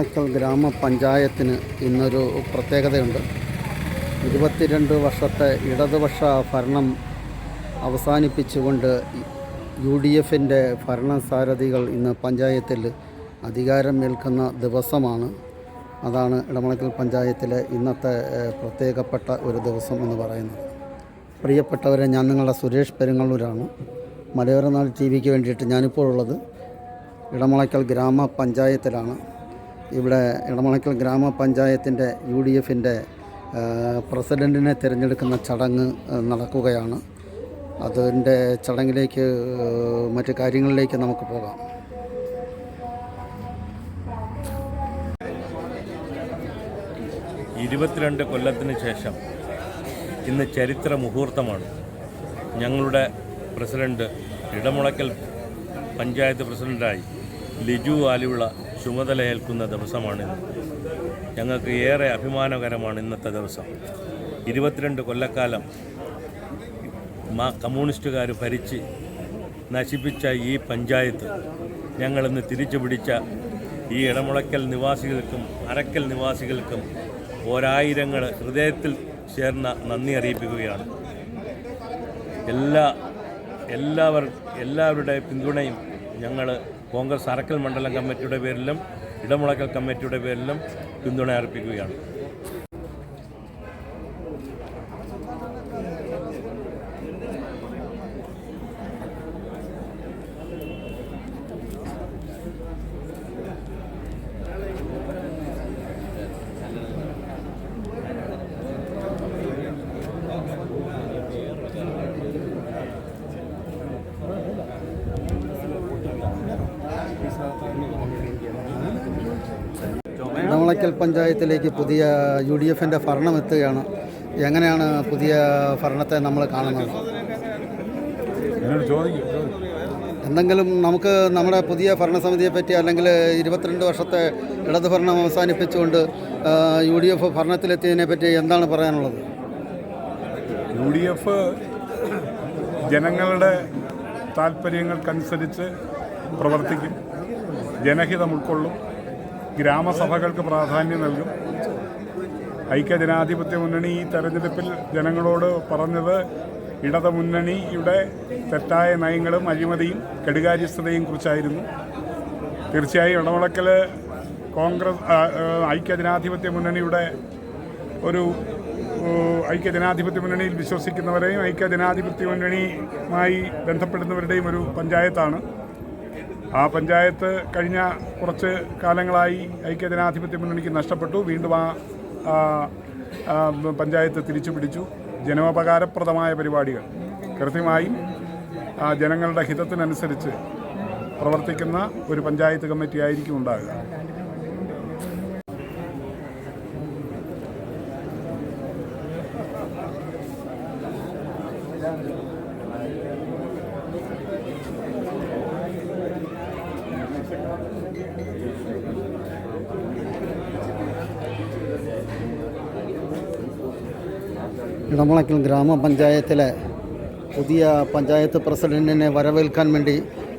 ഇളമുളക്കൽ ഗ്രാമപഞ്ചായത്തിന് ഇന്നൊരു പ്രത്യേകതയുണ്ട്. ഇരുപത്തിരണ്ട് വർഷത്തെ ഇടതുപക്ഷ ഭരണം അവസാനിപ്പിച്ചുകൊണ്ട് യു ഡി എഫിന്റെ ഭരണസാരഥികൾ ഇന്ന് പഞ്ചായത്തിൽ അധികാരമേൽക്കുന്ന ദിവസമാണ്. അതാണ് ഇടമണക്കൽ പഞ്ചായത്തിലെ ഇന്നത്തെ പ്രത്യേകപ്പെട്ട ഒരു ദിവസം എന്ന് പറയുന്നത്. പ്രിയപ്പെട്ടവരെ ഞാൻ നിങ്ങളുടെ സുരേഷ് പെരുങ്ങള്ളൂരാണ് മലയോര നാട് ടി വിക്ക് വേണ്ടിയിട്ട് ഞാനിപ്പോൾ ഉള്ളത് ഇടമുളയ്ക്കൽ ഗ്രാമപഞ്ചായത്തിലാണ്. ഇവിടെ ഇടമണക്കൽ ഗ്രാമപഞ്ചായത്തിന്റെ യു ഡി എഫിന്റെ പ്രസിഡന്റിനെ തിരഞ്ഞെടുക്കുന്ന ചടങ്ങ് നടക്കുകയാണ്. അതിന്റെ ചടങ്ങിലേക്ക് മറ്റു കാര്യങ്ങളിലേക്ക് നമുക്ക് പോകാം. ഇരുപത്തിരണ്ട് കൊല്ലത്തിന് ശേഷം ഇന്ന് ചരിത്ര മുഹൂർത്തമാണ്. ഞങ്ങളുടെ പ്രസിഡന്റ് ഇടമുളക്കൽ പഞ്ചായത്ത് പ്രസിഡന്റായി ലിജു ആലിവിള ചുമതലയേൽക്കുന്ന ദിവസമാണ് ഞങ്ങൾക്ക് ഏറെ അഭിമാനകരമാണ് ഇന്നത്തെ ദിവസം. ഇരുപത്തിരണ്ട് കൊല്ലക്കാലം മാ കമ്മ്യൂണിസ്റ്റുകാർ ഭരിച്ച് നശിപ്പിച്ച ഈ പഞ്ചായത്ത് ഞങ്ങളിന്ന് തിരിച്ചു പിടിച്ച ഈ ഇടമുളയ്ക്കൽ നിവാസികൾക്കും അരക്കൽ നിവാസികൾക്കും ഒരായിരങ്ങൾ ഹൃദയത്തിൽ ചേർന്ന നന്ദി അറിയിപ്പിക്കുകയാണ്. എല്ലാ എല്ലാവർ എല്ലാവരുടെ പിന്തുണയും ഞങ്ങൾ കോൺഗ്രസ് അറക്കൽ മണ്ഡലം കമ്മിറ്റിയുടെ പേരിലും ഇടമുളക്കൽ കമ്മിറ്റിയുടെ പേരിലും പിന്തുണ അർപ്പിക്കുകയാണ് ഇടമുളയ്ക്കൽ പഞ്ചായത്തിലേക്ക് പുതിയ യു ഡി എഫിന്റെ ഭരണം എത്തുകയാണ്. എങ്ങനെയാണ് പുതിയ ഭരണത്തെ നമ്മൾ കാണുന്നത്. എന്തെങ്കിലും നമുക്ക് നമ്മുടെ പുതിയ ഭരണസമിതിയെ പറ്റി അല്ലെങ്കിൽ ഇരുപത്തിരണ്ട് വർഷത്തെ ഇടത് ഭരണം അവസാനിപ്പിച്ചുകൊണ്ട് യു ഡി എഫ് ഭരണത്തിലെത്തിയതിനെ പറ്റി എന്താണ് പറയാനുള്ളത്? യു ഡി എഫ് ജനങ്ങളുടെ താല്പര്യങ്ങൾക്കനുസരിച്ച് പ്രവർത്തിക്കും ജനഹിതം ഉൾക്കൊള്ളും. ഗ്രാമസഭകൾക്ക് പ്രാധാന്യം നൽകും. ഐക്യജനാധിപത്യ മുന്നണി ഈ തെരഞ്ഞെടുപ്പിൽ ജനങ്ങളോട് പറഞ്ഞത് ഇടത മുന്നണിയുടെ തെറ്റായ നയങ്ങളും അഴിമതിയും കെടുകാര്യസ്ഥതയും കുറിച്ചായിരുന്നു. തീർച്ചയായും ഇടമുളക്കൽ കോൺഗ്രസ് ഐക്യജനാധിപത്യ മുന്നണിയുടെ ഒരു ഐക്യജനാധിപത്യ മുന്നണിയിൽ വിശ്വസിക്കുന്നവരെയും ഐക്യജനാധിപത്യ മുന്നണിയുമായി ബന്ധപ്പെടുന്നവരുടെയും ഒരു പഞ്ചായത്താണ്. ആ പഞ്ചായത്ത് കഴിഞ്ഞ കുറച്ച് കാലങ്ങളായി ഐക്യജനാധിപത്യ മുന്നണിക്ക് നഷ്ടപ്പെട്ടു. വീണ്ടും ആ പഞ്ചായത്ത് തിരിച്ചു പിടിച്ചു ജനോപകാരപ്രദമായ പരിപാടികൾ. കൃത്യമായും ജനങ്ങളുടെ ഹിതത്തിനനുസരിച്ച് പ്രവർത്തിക്കുന്ന ഒരു പഞ്ചായത്ത് കമ്മിറ്റി ആയിരിക്കും ഉണ്ടാകുക ഇടമുളയ്ക്കൽ ഗ്രാമപഞ്ചായത്തിലെ പുതിയ പഞ്ചായത്ത് പ്രസിഡന്റിനെ വരവേൽക്കാൻ വേണ്ടി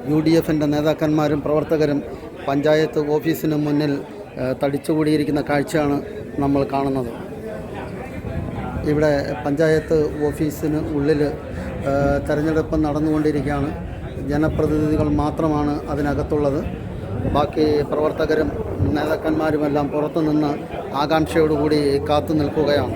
യു ഡി എഫിന്റെ നേതാക്കന്മാരും പ്രവർത്തകരും പഞ്ചായത്ത് ഓഫീസിന് മുന്നിൽ തടിച്ചുകൂടിയിരിക്കുന്ന കാഴ്ചയാണ് നമ്മൾ കാണുന്നത്. ഇവിടെ പഞ്ചായത്ത് ഓഫീസിന് ഉള്ളിൽ തെരഞ്ഞെടുപ്പ് നടന്നുകൊണ്ടിരിക്കുകയാണ്. ജനപ്രതിനിധികൾ മാത്രമാണ് അതിനകത്തുള്ളത്. ബാക്കി പ്രവർത്തകരും നേതാക്കന്മാരുമെല്ലാം പുറത്തുനിന്ന് ആകാംക്ഷയോടുകൂടി കാത്തു നിൽക്കുകയാണ്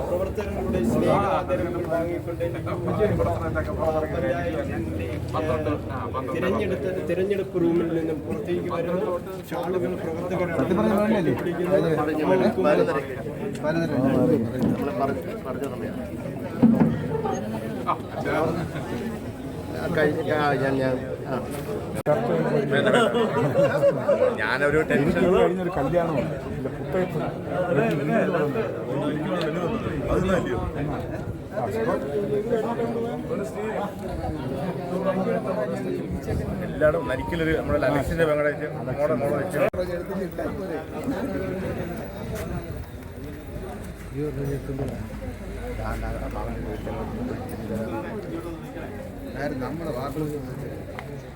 പ്രവർത്തകരുടെ തിരഞ്ഞെടുപ്പ് റൂമിൽ നിന്നും പുറത്തേക്ക് വരുന്ന ആളുകൾ പ്രവർത്തകരാണ്. ഞാൻ ഞാനൊരു ടെൻഷൻ കഴിഞ്ഞൊരു കല്യാണമാണ് എല്ലാവരും നരിക്കലൊരു നമ്മുടെ അലക്സിന്റെ പെങ്ങളെ മോളെ മോളെ വെച്ച്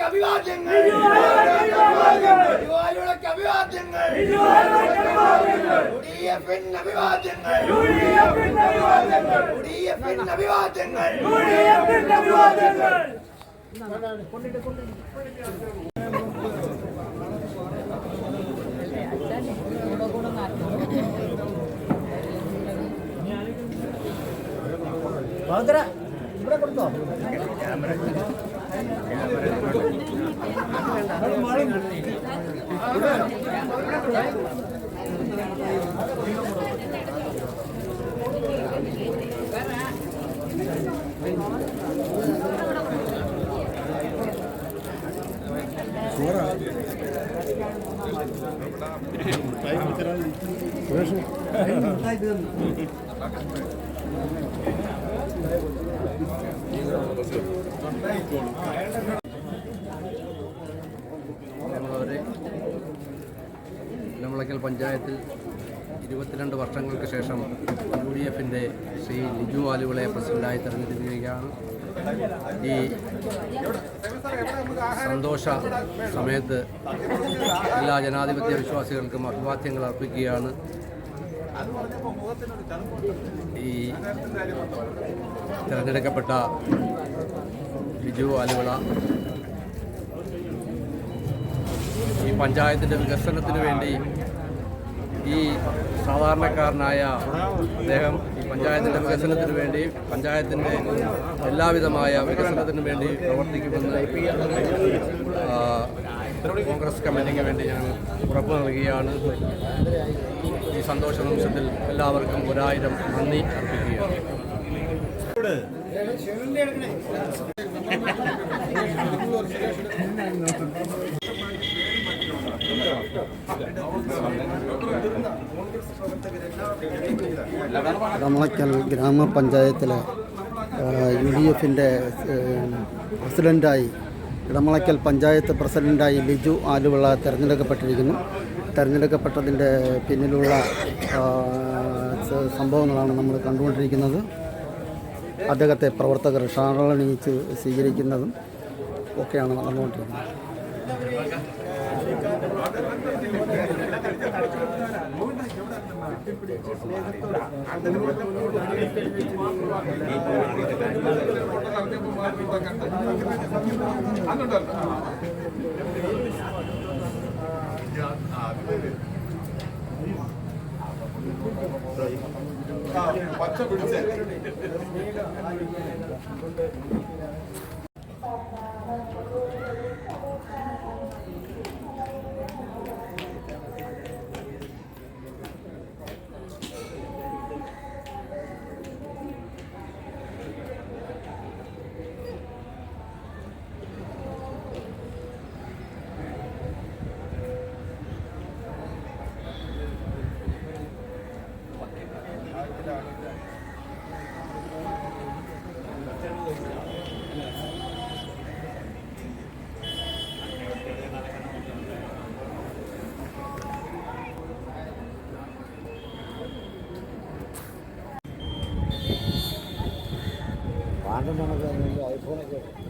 ഗുരുവായൂരക്ക് അഭിവാദ്യങ്ങൾ. ഗുരുവായൂരക്ക് അഭിവാദ്യങ്ങൾ. യുഡിഎഫിൻ അഭിവാദ്യങ്ങൾ. യുഡിഎഫിൻ അഭിവാദ്യങ്ങൾ. യുഡിഎഫിൻ അഭിവാദ്യങ്ങൾ യുഡിഎഫിൻ അഭിവാദ്യങ്ങൾ നമ്മളവരെ പഞ്ചായത്തിൽ ഇരുപത്തിരണ്ട് വർഷങ്ങൾക്ക് ശേഷം യു ഡി എഫിന്റെ ശ്രീ ലിജു ആലുവിളയെ പ്രസിഡന്റായി തെരഞ്ഞെടുത്തിരിക്കുകയാണ്. ഈ സന്തോഷ സമയത്ത് എല്ലാ ജനാധിപത്യ വിശ്വാസികൾക്കും അഭിവാദ്യങ്ങൾ അർപ്പിക്കുകയാണ്. ഈ തിരഞ്ഞെടുക്കപ്പെട്ട ലിജു ആലുവിള ഈ പഞ്ചായത്തിന്റെ വികസനത്തിന് വേണ്ടി ഈ സാധാരണക്കാരനായ അദ്ദേഹം ഈ പഞ്ചായത്തിന്റെ വികസനത്തിന് വേണ്ടി പഞ്ചായത്തിന്റെ എല്ലാവിധമായ വികസനത്തിനു വേണ്ടി പ്രവർത്തിക്കുമെന്ന് കോൺഗ്രസ് കമ്മിറ്റിക്ക് വേണ്ടി ഞാൻ ഉറപ്പ് നൽകുകയാണ്. ഈ സന്തോഷ നിമിഷത്തിൽ എല്ലാവർക്കും ഒരായിരം നന്ദി അർപ്പിക്കുകയാണ്. റമളക്കൽ ഗ്രാമപഞ്ചായത്തിലെ യു ഡി എഫിന്റെ പ്രസിഡന്റായി ഇടമളയ്ക്കൽ പഞ്ചായത്ത് പ്രസിഡന്റായി ബിജു ആലുവിള തിരഞ്ഞെടുക്കപ്പെട്ടിരിക്കുന്നു. തിരഞ്ഞെടുക്കപ്പെട്ടതിന്റെ പിന്നിലുള്ള സംഭവങ്ങളാണ് നമ്മൾ കണ്ടുകൊണ്ടിരിക്കുന്നത്. അദ്ദേഹത്തെ പ്രവർത്തകർ ഷാറളണിയിച്ച് സ്വീകരിക്കുന്നതും ഒക്കെയാണ് നടന്നുകൊണ്ടിരിക്കുന്നത്. കെട്ടിപ്പിടിച്ച് പച്ച പിടിച്ചേ. 那个那个那个，一那个。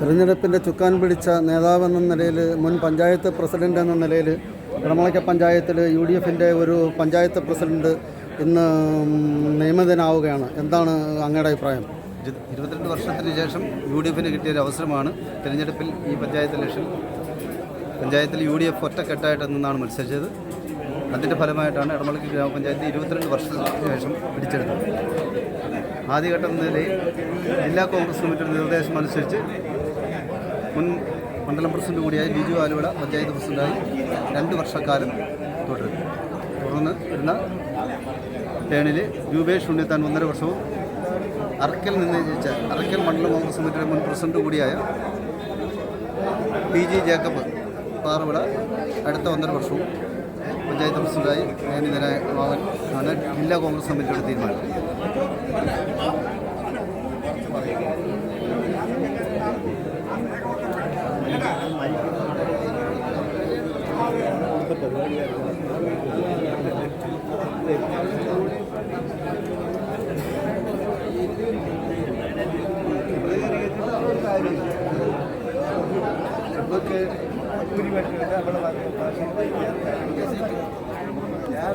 തിരഞ്ഞെടുപ്പിന്റെ ചുക്കാൻ പിടിച്ച നേതാവെന്ന നിലയിൽ മുൻ പഞ്ചായത്ത് പ്രസിഡന്റ് എന്ന നിലയിൽ ഇടമളയ്ക്ക പഞ്ചായത്തിൽ യു ഡി എഫിന്റെ ഒരു പഞ്ചായത്ത് പ്രസിഡന്റ് ഇന്ന് നിയമിതനാവുകയാണ്. എന്താണ് അങ്ങയുടെ അഭിപ്രായം? ഇരു- ഇരുപത്തിരണ്ട് വർഷത്തിന് ശേഷം യു ഡി എഫിന് കിട്ടിയ ഒരു അവസരമാണ് തിരഞ്ഞെടുപ്പിൽ ഈ പഞ്ചായത്ത് ഇലക്ഷൻ. പഞ്ചായത്തിൽ യു ഡി എഫ് ഒറ്റക്കെട്ടായിട്ട് നിന്നാണ് മത്സരിച്ചത്. അതിന്റെ ഫലമായിട്ടാണ് ഇടമലക്ക് ഗ്രാമപഞ്ചായത്ത് ഇരുപത്തിരണ്ട് വർഷത്തിന് ശേഷം പിടിച്ചെടുത്തത്. ആദ്യഘട്ടം നിലയിൽ ജില്ലാ കോൺഗ്രസ് കമ്മിറ്റിയുടെ നിർദ്ദേശം അനുസരിച്ച് മുൻ മണ്ഡലം പ്രസിഡന്റ് കൂടിയായ ബിജു ആലുവട പഞ്ചായത്ത് പ്രസിഡന്റായി രണ്ട് വർഷക്കാലം തുടരും തുടർന്ന് വരുന്ന ടേണിൽ രൂപേഷ് ഉണ്ണിത്താൻ ഒന്നര വർഷവും അറക്കൽ നിന്ന് ജയിച്ച അറക്കൽ മണ്ഡലം കോൺഗ്രസ് കമ്മിറ്റിയുടെ മുൻ പ്രസിഡന്റ് കൂടിയായ പി ജി ജേക്കബ് പാറവിട അടുത്ത ഒന്നര വർഷവും പഞ്ചായത്ത് പ്രസിഡന്റായി നിയമിതനാകാൻ ആണ് ജില്ലാ കോൺഗ്രസ് കമ്മിറ്റിയുടെ തീരുമാനം. നമുക്ക് കൂലി വെട്ടുന്നത് അവിടെ പറഞ്ഞു ഞാൻ